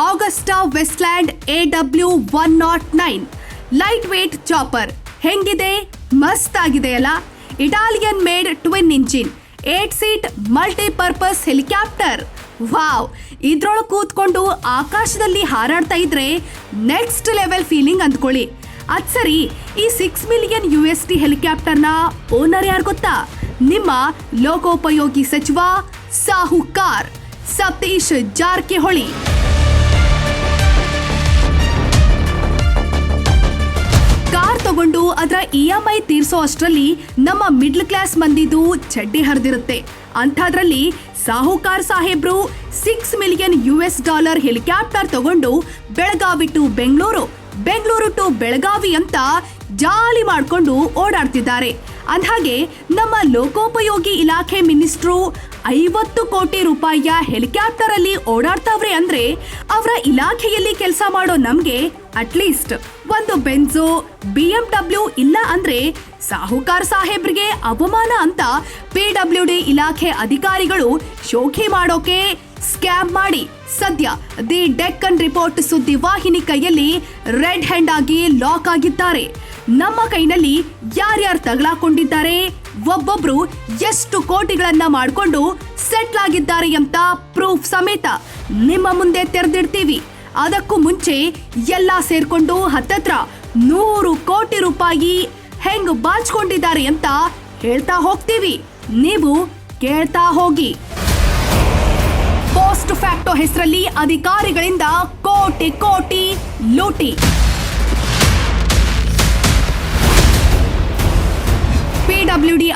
Agusta Westland A W one naught nine light weight chopper ಹೆಂಗಿದೆ? ಮಸ್ತ್ ಆಗಿದೆಯಲ್ಲ Italian made twin engine eight seat multipurpose helicopter wow ಇದ್ರೊಳಗೆ ಕೂತ್ಕೊಂಡು ಆಕಾಶದಲ್ಲಿ ಹಾರಾಡ್ತಾ ಇದ್ರೆ ನೆಕ್ಸ್ಟ್ ಲೆವೆಲ್ ಫೀಲಿಂಗ್ ಅಂದ್ಕೊಳ್ಳಿ. ಅದ್ ಸರಿ, ಈ six million U S T ಹೆಲಿಕಾಪ್ಟರ್ನ owner ಯಾರು ಗೊತ್ತಾ? ನಿಮ್ಮ ಲೋಕೋಪಯೋಗಿ ಸಚಿವ ಸಾಹುಕಾರ್. ಸತೀಶ್ ಜಾರಕಿಹೊಳಿ. ಅದರ ಇ ಎಂ ಐ ತೀರ್ಸೋ ಅಷ್ಟರಲ್ಲಿ ನಮ್ಮ ಮಿಡ್ಲ್ ಕ್ಲಾಸ್ ಮಂದಿದು ಚಡ್ಡಿ ಹರಿದಿರುತ್ತೆ. ಅಂಥದ್ರಲ್ಲಿ ಸಾಹುಕಾರ್ ಸಾಹೇಬ್ರು six million U S dollar helicopter ತಗೊಂಡು ಬೆಳಗಾವಿ ಟು ಬೆಂಗಳೂರು ಬೆಂಗಳೂರು ಟು ಬೆಳಗಾವಿ ಅಂತ ಜಾಲಿ ಮಾಡ್ಕೊಂಡು ಓಡಾಡ್ತಿದ್ದಾರೆ. ಅಂದ್ಹಾಗೆ ನಮ್ಮ ಲೋಕೋಪಯೋಗಿ ಇಲಾಖೆ ಮಿನಿಸ್ಟ್ರು ಐವತ್ತು ಕೋಟಿ ರೂಪಾಯಿಯ ಹೆಲಿಕಾಪ್ಟರ್ ಅಲ್ಲಿ ಓಡಾಡ್ತಾವ್ರೆ ಅಂದ್ರೆ ಅವರ ಇಲಾಖೆಯಲ್ಲಿ ಕೆಲಸ ಮಾಡೋ ನಮ್ಗೆ ಅಟ್ಲೀಸ್ಟ್ ಒಂದು ಬೆನ್ಸೋ ಬಿ ಎಂ ಡಬ್ಲ್ಯೂ ಇಲ್ಲ ಅಂದ್ರೆ ಸಾಹುಕಾರ್ ಸಾಹೇಬ್ರಿಗೆ ಅವಮಾನ ಅಂತ ಪಿ ಡಬ್ಲ್ಯೂ ಡಿ ಇಲಾಖೆ ಅಧಿಕಾರಿಗಳು ಶೋಕಿ ಮಾಡೋಕೆ ಸ್ಕ್ಯಾಮ್ ಮಾಡಿ ಸದ್ಯ ದಿ ಡೆಕ್ಕನ್ ರಿಪೋರ್ಟ್ ಸುದ್ದಿ ವಾಹಿನಿ ಕೈಯಲ್ಲಿ ರೆಡ್ ಹ್ಯಾಂಡ್ ಆಗಿ ಲಾಕ್ ಆಗಿದ್ದಾರೆ. ನಮ್ಮ ಕೈನಲ್ಲಿ ಯಾರ್ಯಾರು ತಗಲಾಕೊಂಡಿದ್ದಾರೆ? ಒಬ್ಬೊಬ್ರು ಎಷ್ಟು ಕೋಟಿಗಳನ್ನ ಮಾಡಿಕೊಂಡು ಸೆಟ್ಲ್ ಆಗಿದ್ದಾರೆ ಅಂತ ಪ್ರೂಫ್ ಸಮೇತ ನಿಮ್ಮ ಮುಂದೆ ತೆರೆದಿಡ್ತೀವಿ. ಅದಕ್ಕೂ ಮುಂಚೆ ಎಲ್ಲ ಸೇರ್ಕೊಂಡು ಹತ್ತತ್ರ ನೂರು ಕೋಟಿ ರೂಪಾಯಿ ಹೆಂಗ್ ಬಾಚ್ಕೊಂಡಿದ್ದಾರೆ ಅಂತ ಹೇಳ್ತಾ ಹೋಗ್ತೀವಿ. ನೀವು ಕೇಳ್ತಾ ಹೋಗಿ. ಪೋಸ್ಟ್ ಫ್ಯಾಕ್ಟೋ ಹೆಸರಲ್ಲಿ ಅಧಿಕಾರಿಗಳಿಂದ ಕೋಟಿ ಕೋಟಿ ಲೂಟಿ.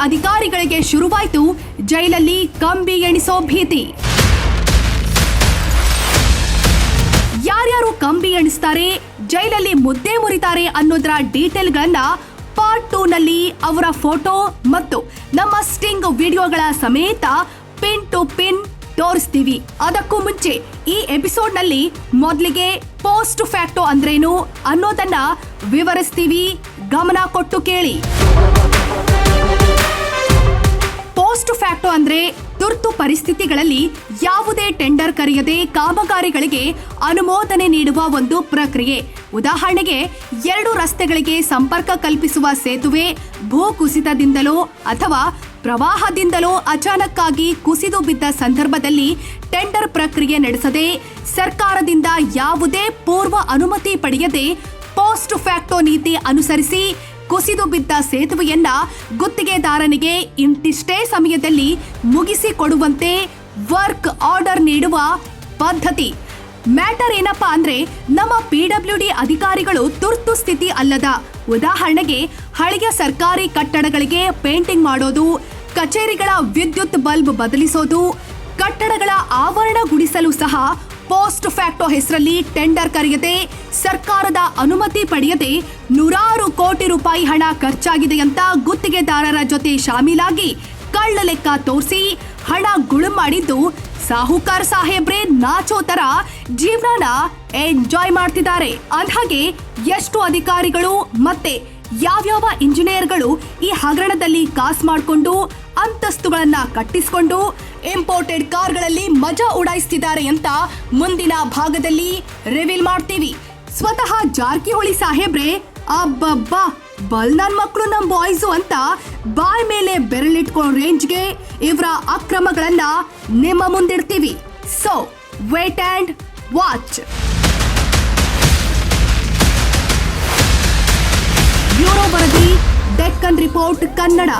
ಅಧಿಕಾರಿಗಳಿಗೆ ಶುರುವಾಯಿತು. ಜೈಲಲ್ಲಿ ಕಂಬಿ ಎಣಿಸೋ ಭೀತಿ. ಯಾರ್ಯಾರು ಕಂಬಿ ಎಣಿಸ್ತಾರೆ, ಜೈಲಲ್ಲಿ ಮುದ್ದೆ ಮುರಿತಾರೆ ಅನ್ನೋದರ ಡೀಟೇಲ್ಗಳನ್ನ ಪಾರ್ಟ್ ಟೂ ನಲ್ಲಿ ಅವರ ಫೋಟೋ ಮತ್ತು ನಮ್ಮ ಸ್ಟಿಂಗ್ ವಿಡಿಯೋಗಳ ಸಮೇತ ಪಿನ್ ಟು ಪಿನ್ ತೋರಿಸ್ತೀವಿ. ಅದಕ್ಕೂ ಮುಂಚೆ ಈ ಎಪಿಸೋಡ್ನಲ್ಲಿ ಮೊದಲಿಗೆ ಪೋಸ್ಟ್ ಫ್ಯಾಕ್ಟೋ ಅಂದ್ರೇನು ಅನ್ನೋದನ್ನ ವಿವರಿಸ್ತೀವಿ. ಗಮನ ಕೊಟ್ಟು ಕೇಳಿ. ಫ್ಯಾಕ್ಟೋ ಅಂದ್ರೆ ತುರ್ತು ಪರಿಸ್ಥಿತಿಗಳಲ್ಲಿ ಯಾವುದೇ ಟೆಂಡರ್ ಕರೆಯದೆ ಕಾಮಗಾರಿಗಳಿಗೆ ಅನುಮೋದನೆ ನೀಡುವ ಒಂದು ಪ್ರಕ್ರಿಯೆ. ಉದಾಹರಣೆಗೆ, ಎರಡು ರಸ್ತೆಗಳಿಗೆ ಸಂಪರ್ಕ ಕಲ್ಪಿಸುವ ಸೇತುವೆ ಭೂ ಕುಸಿತದಿಂದಲೋ ಅಥವಾ ಪ್ರವಾಹದಿಂದಲೋ ಅಚಾನಕ್ಕಾಗಿ ಕುಸಿದು ಬಿದ್ದ ಸಂದರ್ಭದಲ್ಲಿ ಟೆಂಡರ್ ಪ್ರಕ್ರಿಯೆ ನಡೆಸದೆ ಸರ್ಕಾರದಿಂದ ಯಾವುದೇ ಪೂರ್ವ ಅನುಮತಿ ಪಡೆಯದೆ ಪೋಸ್ಟ್ ಫ್ಯಾಕ್ಟೋ ನೀತಿ ಅನುಸರಿಸಿ ಕುಸಿದು ಬಿದ್ದ ಸೇತುವೆಯನ್ನ ಗುತ್ತಿಗೆದಾರನಿಗೆ ಇಂತಿಷ್ಟೇ ಸಮಯದಲ್ಲಿ ಮುಗಿಸಿಕೊಡುವಂತೆ ವರ್ಕ್ ಆರ್ಡರ್ ನೀಡುವ ಪದ್ಧತಿ. ಮ್ಯಾಟರ್ ಏನಪ್ಪ ಅಂದ್ರೆ ನಮ್ಮ ಪಿಡಬ್ಲ್ಯೂ ಡಿ ಅಧಿಕಾರಿಗಳು ತುರ್ತು ಸ್ಥಿತಿ ಅಲ್ಲದ. ಉದಾಹರಣೆಗೆ ಹಳೆಯ ಸರ್ಕಾರಿ ಕಟ್ಟಡಗಳಿಗೆ ಪೇಂಟಿಂಗ್ ಮಾಡೋದು, ಕಚೇರಿಗಳ ವಿದ್ಯುತ್ ಬಲ್ಬ್ ಬದಲಿಸೋದು, ಕಟ್ಟಡಗಳ ಆವರಣ ಗುಡಿಸಲು ಸಹ ಪೋಸ್ಟ್ ಫ್ಯಾಕ್ಟೋ ಹೆಸರಲ್ಲಿ ಟೆಂಡರ್ ಕರೆಯದೆ, ಸರ್ಕಾರದ ಅನುಮತಿ ಪಡೆಯದೆ ನೂರಾರು ಕೋಟಿ ರೂಪಾಯಿ ಹಣ ಖರ್ಚಾಗಿದೆ ಅಂತ ಗುತ್ತಿಗೆದಾರರ ಜೊತೆ ಶಾಮೀಲಾಗಿ ಕಳ್ಳ ಲೆಕ್ಕ ತೋರಿಸಿ ಹಣ ಗುಳು ಮಾಡಿದ್ದು ಸಾಹುಕಾರ್ ಸಾಹೇಬ್ರೆ ನಾಚೋ ತರ ಜೀವನನ ಎಂಜಾಯ್ ಮಾಡ್ತಿದ್ದಾರೆ. ಅಂದ್ಹಾಗೆ ಎಷ್ಟು ಅಧಿಕಾರಿಗಳು ಮತ್ತೆ ಯಾವ್ಯಾವ ಇಂಜಿನಿಯರ್ಗಳು ಈ ಹಗರಣದಲ್ಲಿ ಕಾಸ್ ಮಾಡಿಕೊಂಡು ಅಂತಸ್ತುಗಳನ್ನ ಕಟ್ಟಿಸಿಕೊಂಡು ಇಂಪೋರ್ಟೆಡ್ ಕಾರ್ಗಳಲ್ಲಿ ಮಜಾ ಉಡಾಯಿಸ್ತಿದ್ದಾರೆ ಅಂತ ಮುಂದಿನ ಭಾಗದಲ್ಲಿ ರಿವೀಲ್ ಮಾಡ್ತೀವಿ. ಸ್ವತಃ ಜಾರಕಿಹೊಳಿ ಸಾಹೇಬ್ರೆ, ಅಬ್ಬಬ್ಬಾ ಬಲ್ ನನ್ ಮಕ್ಕಳು ನಮ್ ಬಾಯ್ಸು ಅಂತ ಬಾಯ್ ಮೇಲೆ ಬೆರಳಿಟ್ಕೊಳ್ಳೋ ರೇಂಜ್ಗೆ ಇವರ ಅಕ್ರಮಗಳನ್ನ ನಿಮ್ಮ ಮುಂದಿಡ್ತೀವಿ. So wait and watch bureau ವರದಿ, ಡೆಕ್ಕನ್ ರಿಪೋರ್ಟ್ ಕನ್ನಡ.